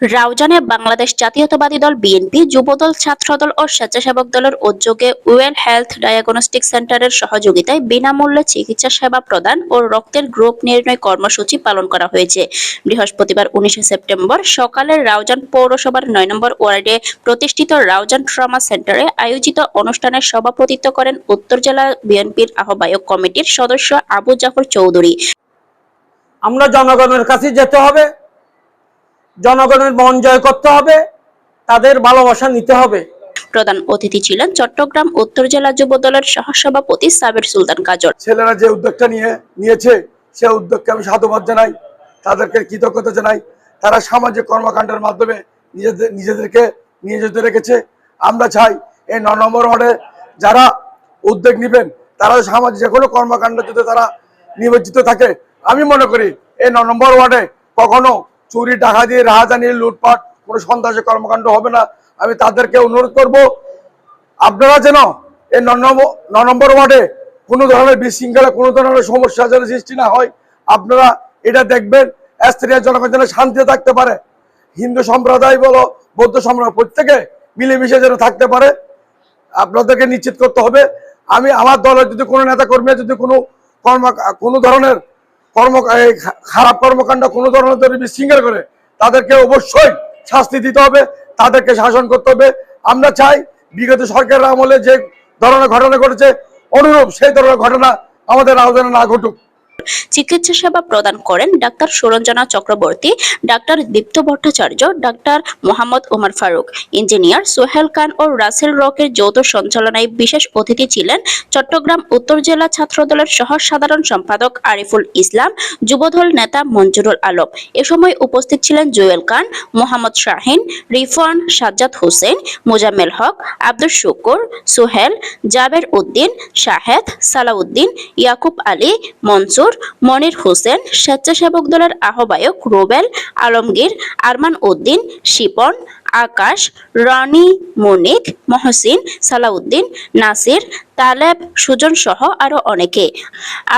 রাউজানে বাংলাদেশ জাতীয়তাবাদী দল বিএনপি, যুবদল, ছাত্রদল ও স্বেচ্ছাসেবক দলের উদ্যোগে ওয়েল হেলথ ডায়াগনস্টিক সেন্টারের সহযোগিতায় বিনামূল্যে চিকিৎসা সেবা প্রদান ও রক্তের গ্রুপ নির্ণয় কর্মসূচি পালন করা হয়েছে। বৃহস্পতিবার উনিশে সেপ্টেম্বর সকালে রাউজান পৌরসভার নয় নম্বর ওয়ার্ডে প্রতিষ্ঠিত রাউজান ট্রমা সেন্টারে আয়োজিত অনুষ্ঠানে সভাপতিত্ব করেন উত্তর জেলা বিএনপির আহ্বায়ক কমিটির সদস্য আবু জাফর চৌধুরী। আমরা জনগণের কাছে যেতে হবে। জনগণের মন জয় করতে হবে তাদের ভালোবাসা নিতে হবে। প্রধান অতিথি ছিলেন চট্টগ্রাম উত্তর জেলা যুব দলের সহসভাপতি সাবের সুলতান কাজল। ছেলেরা যে উদ্যোগটা নিয়ে নিয়েছে সে উদ্যোগকে আমি সাধুবাদ জানাই তাদেরকে কৃতজ্ঞতা জানাই। তারা সামাজিক কর্মকাণ্ডের মাধ্যমে নিজেদের নিজেদেরকে নিয়োজিত রেখেছে। আমরা চাই এই ন নম্বর ওয়ার্ডে যারা উদ্যোগ নেবেন তারা সামাজিক যে কোনো কর্মকাণ্ড যদি তারা নিমজ্জিত থাকে আমি মনে করি এই ন নম্বর ওয়ার্ডে কখনো চুরি, ডাকাতি, রাহাজানি, লুটপাট, কোনো সন্ত্রাসী কর্মকাণ্ড হবে না। আমি তাদেরকে অনুরোধ করব, আপনারা যেন এই ন নম্বর ওয়ার্ডে কোনো ধরনের বিশৃঙ্খলা, কোনো ধরনের সমস্যা যেন সৃষ্টি না হয়, আপনারা এটা দেখবেন স্ত্রীয় জনগণ যেন শান্তিতে থাকতে পারে। হিন্দু সম্প্রদায় বলো, বৌদ্ধ সম্প্রদায়, প্রত্যেকে মিলেমিশে যেন থাকতে পারে। আপনাদেরকে নিশ্চিত করতে হবে, আমি আমার দলের যদি কোনো নেতা কর্মী যদি কোনো কর্ম কোনো ধরনের কর্ম খারাপ কর্মকাণ্ড কোনো ধরনের যদি বিশৃঙ্খল করে, তাদেরকে অবশ্যই শাস্তি দিতে হবে, তাদেরকে শাসন করতে হবে। আমরা চাই বিগত সরকারের আমলে যে ধরনের ঘটনা ঘটেছে, অনুরূপ সেই ধরনের ঘটনা আমাদের আলোচনা না ঘটুক। চিকিৎসা সেবা প্রদান করেন doctor Suranjana Chakraborty, doctor Dipta Bhattacharya, doctor Mohammad Omar Faruk, engineer Sohel Khan ও রাসেল রকের যৌথ সঞ্চালনায় বিশেষ অতিথি ছিলেন চট্টগ্রাম উত্তর জেলা ছাত্রদলের সহ সাধারণ সম্পাদক আরিফুল ইসলাম, যুবদল নেতা মঞ্জুরুল আলম। এ সময় উপস্থিত ছিলেন জুয়েল খান, মোহাম্মদ শাহিন রিফান সাজ্জাদ হোসেন, মোজাম্মেল হক, আব্দুল শুকুর, সোহেল, জাবের উদ্দিন, শাহেদ, সালাউদ্দিন, ইয়াকুব আলী, মনসুর মনির হোসেন স্বেচ্ছাসেবক দলের আহ্বায়ক রোবেল আলমগীর আরমান উদ্দিন শিপন আকাশ, রনি মনিক মহসিন, সালাউদ্দিন, নাসির, তালেব, সুজন সহ আরও অনেকে।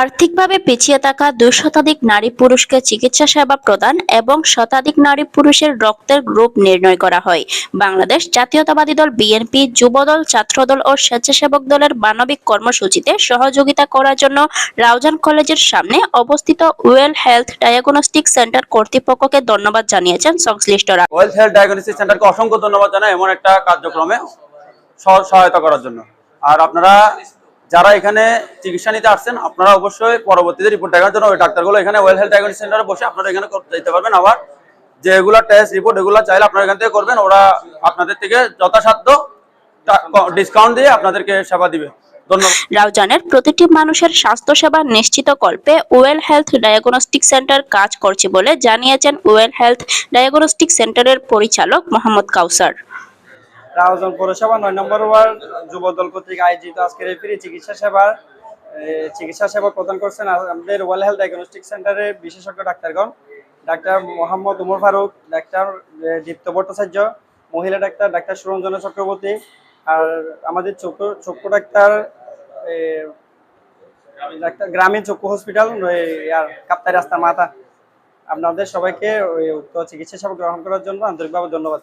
আর্থিকভাবে পিছিয়ে থাকা দুই শতাধিক নারী পুরুষকে চিকিৎসা সেবা প্রদান এবং শতাধিক নারী পুরুষের রক্তের গ্রুপ নির্ণয় করা হয়। বাংলাদেশ জাতীয়তাবাদী দল বিএনপি, যুবদল, ছাত্রদল ও স্বেচ্ছাসেবক দলের মানবিক কর্মসূচিতে সহযোগিতা করার জন্য রাউজান কলেজের সামনে অবস্থিত ওয়েল হেলথ ডায়াগনস্টিক সেন্টার কর্তৃপক্ষকে ধন্যবাদ জানিয়েছেন সংশ্লিষ্টরা। সেন্টারকে অসংখ্য ধন্যবাদ জানাই এমন একটা কার্যক্রমে সহায়তা করার জন্য। আর আপনারা যারা এখানে চিকিৎসা নিতে আসছেন, আপনারা অবশ্যই পরবর্তীতে রিপোর্ট দেখার জন্য ওই ডাক্তারগুলো এখানে ওয়েল হেলথ ডায়গনিক সেন্টারে বসে আপনারা এখানে করতে যেতে পারবেন। আবার যেগুলো টেস্ট রিপোর্ট এগুলো চাইলে আপনারা এখান থেকে করবেন। ওরা আপনাদের থেকে যথাসাধ্য ডিসকাউন্ট দিয়ে আপনাদেরকে সেবা দিবে। রাউজানের প্রতিটি মানুষের স্বাস্থ্যসেবা নিশ্চিত কল্পে ওয়েল হেলথ ডায়াগনস্টিক সেন্টার কাজ করছে বলে জানিয়েছেন ওয়েল হেলথ ডায়াগনস্টিক সেন্টারের পরিচালক মোহাম্মদ কাউসার। রাউজান পৌরসভা নয় নম্বর ওয়ার্ড যুবদল কর্তৃক আয়োজিত আজকের এই ফ্রি চিকিৎসা সেবার চিকিৎসা সেবা প্রদান করছেন আমাদের ওয়াল হেলথ ডায়াগনস্টিক সেন্টারের বিশেষজ্ঞ ডাক্তারগণ ডাক্তার মোহাম্মদ উমর ফারুক ডাক্তার দীপ্ত ভট্টাচার্য মহিলা ডাক্তার ডাক্তার সুরঞ্জনা চক্রবর্তী আর আমাদের চক্ষু চক্ষু ডাক্তার গ্রামীণ চক্ষু হসপিটাল আর কাপ্তাই রাস্তার মাথা। আপনাদের সবাইকে উক্ত চিকিৎসা সেবা গ্রহণ করার জন্য আন্তরিকভাবে ধন্যবাদ।